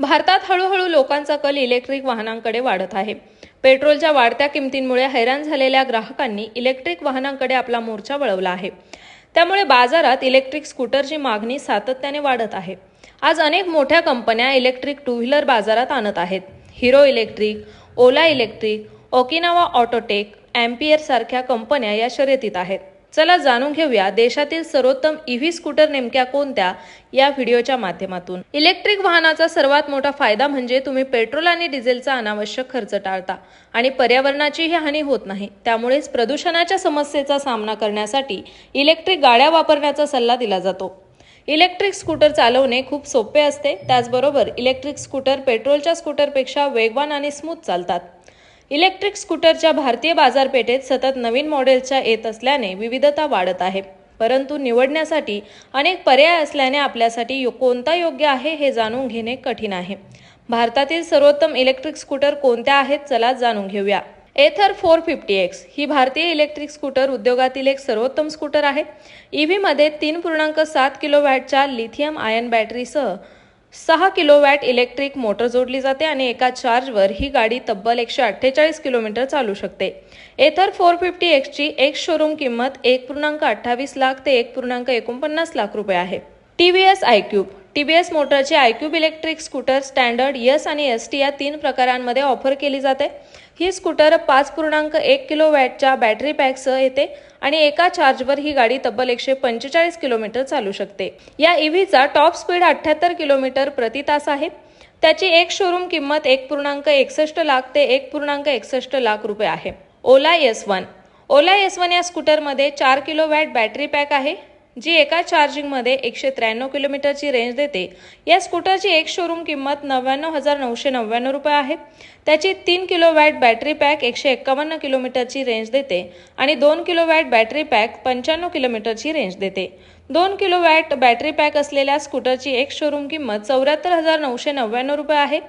भारतात हळूहळू लोकांचा कल इलेक्ट्रिक वाहनांकडे वाढत आहे. पेट्रोलच्या वाढत्या किमतींमुळे हैराण झालेल्या ग्राहकांनी इलेक्ट्रिक वाहनांकडे आपला मोर्चा वळवला आहे. त्यामुळे बाजारात इलेक्ट्रिक स्कूटरची मागणी सातत्याने वाढत आहे. आज अनेक मोठ्या कंपन्या इलेक्ट्रिक टू व्हीलर बाजारात आणत आहेत. Hero electric Ola electric Okinawa Autotech Ampere सारख्या कंपन्या या शर्यतीत आहेत. चला जाणून घेऊया देशातील सर्वोत्तम ईव्ही स्कूटर नेमक्या कोणत्या या व्हिडिओच्या माध्यमातून. इलेक्ट्रिक वाहनाचा सर्वात मोठा फायदा म्हणजे तुम्ही पेट्रोल आणि डिझेलचा अनावश्यक खर्च टाळता आणि पर्यावरणाचीही हानी होत नाही. त्यामुळेच प्रदूषणाच्या समस्येचा सामना करण्यासाठी इलेक्ट्रिक गाड्या वापरण्याचा सल्ला दिला जातो. इलेक्ट्रिक स्कूटर चालवणे खूप सोपे असते. त्याचबरोबर इलेक्ट्रिक स्कूटर पेट्रोलच्या स्कूटरपेक्षा वेगवान आणि स्मूथ चालतात. इलेक्ट्रिक स्कूटरच्या भारतीय बाजारपेठेत सतत नवीन मॉडेल्सच्या येत असल्याने विविधता वाढत आहे. परंतु निवडण्यासाठी अनेक पर्याय असल्याने आपल्यासाठी यो- कोणता योग्य आहे हे जाणून घेणे कठीण आहे. भारतातील सर्वोत्तम इलेक्ट्रिक स्कूटर कोणत्या आहेत चला जाणून घेऊया. एथर फोर फिफ्टी एक्स ही भारतीय इलेक्ट्रिक स्कूटर उद्योगातील एक सर्वोत्तम स्कूटर आहे. ईव्हीमध्ये तीन पूर्णांक सात किलो वॅटच्या लिथियम आयन बॅटरीसह सहा किलो वॅट इलेक्ट्रिक मोटर जोडली जाते आणि एका चार्जवर ही गाडी तब्बल एकशे अठ्ठेचाळीस किलोमीटर चालू शकते. एथर फोर फिफ्टी एक्सची एक शोरूम किंमत एक पूर्णांक अठ्ठावीस लाख ते एक पूर्णांक एकोणपन्नास लाख रुपये आहे. T V S iQube cube. V S मोटरची iQube electric scooter standard S आणि एस टी या तीन प्रकारांमध्ये ऑफर केली जाते. ही स्कूटर पाच पूर्णांक एक किलो वॅटच्या बॅटरी पॅकसह येते आणि एका चार्जवर ही गाडी तब्बल एकशे पंचेचाळीस किलोमीटर चालू शकते. या ईव्हीचा टॉप स्पीड अठ्ठ्याहत्तर किलोमीटर प्रति तास आहे. त्याची एक शोरूम किंमत एक पूर्णांक एकसष्ट लाख ते एक पूर्णांक एकसष्ट लाख रुपये आहे. Ola S one. Ola S one या स्कूटरमध्ये चार किलो वॅट बॅटरी पॅक आहे. जी एका चार्जिंगमध्ये एकशे त्र्याण्णव किलोमीटरची रेंज देते. या स्कूटरची एक शोरूम किंमत नव्याण्णव हजार नऊशे नव्याण्णव रुपये आहे. त्याची तीन किलो वॅट बॅटरी पॅक एकशे एक्कावन्न किलोमीटरची रेंज देते आणि दोन किलो वॅट बॅटरी पॅक पंच्याण्णव किलोमीटरची रेंज देते. दोन किलो वॅट बॅटरी पॅक असलेल्या स्कूटरची एक शोरूम किंमत चौऱ्याहत्तर हजार नऊशे नव्याण्णव रुपये आहे.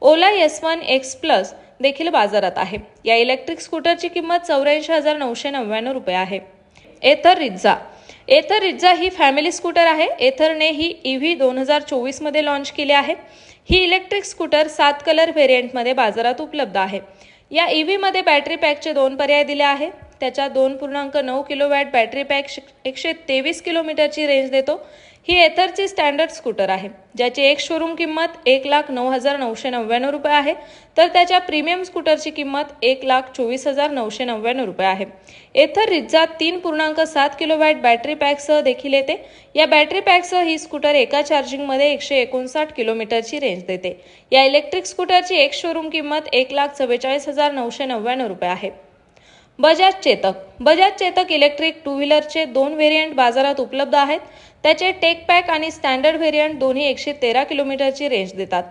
Ola S one X plus देखील बाजारात आहे. या इलेक्ट्रिक स्कूटरची किंमत चौऱ्याऐंशी हजार नऊशे नव्याण्णव रुपये आहे. एथर रिझा एथर रिझा ही फॅमिली स्कूटर आहे. एथरने ही ई व्ही दोन हजार चोवीसमध्ये लॉन्च केली आहे. ही इलेक्ट्रिक स्कूटर सात कलर व्हेरियंटमध्ये बाजारात उपलब्ध आहे. या ई व्हीमध्ये बॅटरी पॅकचे दोन पर्याय दिले आहे. त्याच्या दोन पूर्णांक नऊ किलो वॅट बॅटरी पॅक एकशे तेवीस किलोमीटरची रेंज देतो. ही एथरची स्टँडर्ड स्कूटर आहे. ज्याची एक शोरूम किंमत एक लाख नऊ हजार नऊशे नव्याण्णव रुपये आहे. तर त्याच्या प्रीमियम स्कूटरची किंमत एक लाख चोवीस हजार नऊशे नव्याण्णव रुपये आहे. एथर रिज्जा तीन पूर्णांक सात किलो वॅट बॅटरी पॅकसह देखील येते. या बॅटरी पॅकसह ही स्कूटर एका चार्जिंगमध्ये एकशे एकोणसाठ किलोमीटरची रेंज देते. या इलेक्ट्रिक स्कूटरची एक शोरूम किंमत एक लाख चव्वेचाळीस हजार नऊशे नव्याण्णव रुपये आहे. बजाज चेतक. बजाज चेतक इलेक्ट्रिक टू व्हीलरचे दोन व्हेरियंट बाजारात उपलब्ध आहेत. त्याचे टेक पॅक आणि स्टँडर्ड व्हेरियंट दोन्ही एकशे तेरा किलोमीटरची रेंज देतात.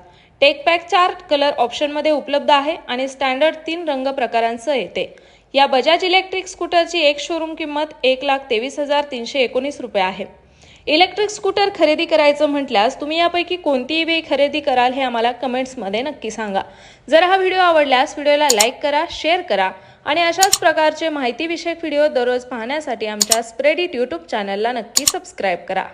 टेक पॅक चार कलर ऑप्शनमध्ये उपलब्ध आहे आणि स्टँडर्ड तीन रंग प्रकारांसह येते. या बजाज इलेक्ट्रिक स्कूटरची एक शोरूम किंमत एक लाख तेवीस हजार तीनशे एकोणीस रुपये आहे. इलेक्ट्रिक स्कूटर खरेदी करायचं म्हटल्यास तुम्ही यापैकी कोणतीही वेळी खरेदी कराल हे आम्हाला कमेंट्समध्ये नक्की सांगा. जर हा व्हिडिओ आवडल्यास व्हिडिओला लाईक करा शेअर करा आणि अशाच प्रकारचे माहितीविषयक व्हिडिओ दररोज पाहण्यासाठी आमच्या स्प्रेडिट यूट्यूब चॅनलला नक्की सबस्क्राईब करा.